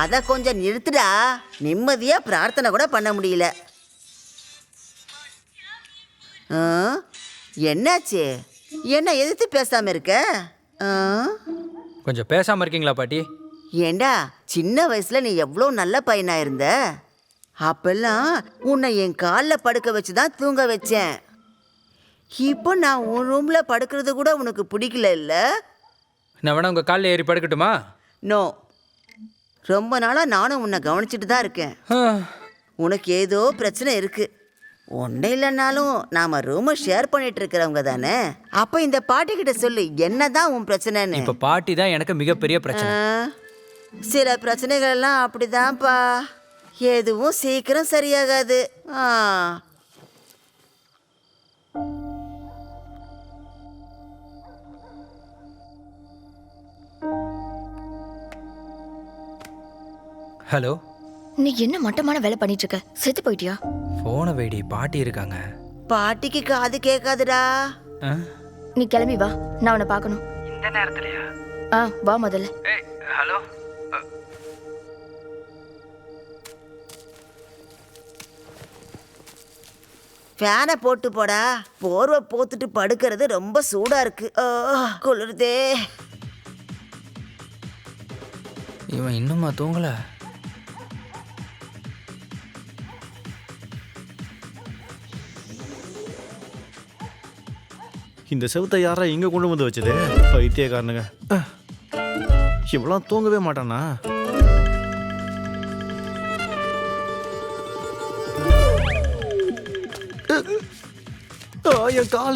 அத கொஞ்சம் நிறுத்துடா. நிம்மதியா பிரார்த்தனை கூட பண்ண முடியல? என்னாச்சு? என்ன எதிர்த்து பேசாம இருக்க? கொஞ்சம் பேசாமல் இருக்கீங்களா பாட்டி? ஏண்டா சின்ன வயசுல நீ எவ்வளோ நல்ல பையனா இருந்த? அப்பெல்லாம் உன்னை என் காலில் படுக்க வச்சு தான் தூங்க வச்சேன். இப்போ நான் உன் ரூம்ல படுக்கிறது கூட உனக்கு பிடிக்கல இல்ல? நான் வேணா உங்கள் காலில் ஏறி படுக்கட்டுமா? நோ ரொம்ப நாளாக நானும் உன்னை கவனிச்சிட்டு தான் இருக்கேன். உனக்கு ஏதோ பிரச்சனை இருக்கு. ஒன்றும் இல்லைன்னாலும் நாம ரூமை ஷேர் பண்ணிட்டு இருக்கிறவங்க தானே? அப்போ இந்த பாட்டிக்கிட்ட சொல்லு என்னதான் உன் பிரச்சனைன்னு? இப்போ பாட்டி தான் எனக்கு மிகப்பெரிய பிரச்சனை. சில பிரச்சனைகள் எல்லாம் அப்படிதான்ப்பா. எதுவும் சீக்கிரம் சரியாகாது. ஆ. ஹலோ. நீ என்ன மட்டமான வேலை பண்ணிட்டு இருக்க செத்து போயிட்டியா? ஃபோனை வைடி பாட்டி இருக்காங்க. பாட்டிக்கு காது கேட்காதுடா. ஆ? நீ கிளம்பி வா. நான் உன்னை பார்க்கணும். இந்த நேரத்துலையா? ஆ வா முதல்ல. ஏய் ஹலோ? ஃபேனை போட்டு போடா. போர்வை போத்துட்டு படுக்கிறது ரொம்ப சூடா இருக்கு. ஆ, குளிருதே. இவன் இன்னுமா தூங்கல? இந்த செவுத்தை யாரா இங்க கொண்டு வந்து வச்சது? பைத்தியக்காரனுங்க. இவளாம் தூங்கவே மாட்டானா? என் காலு.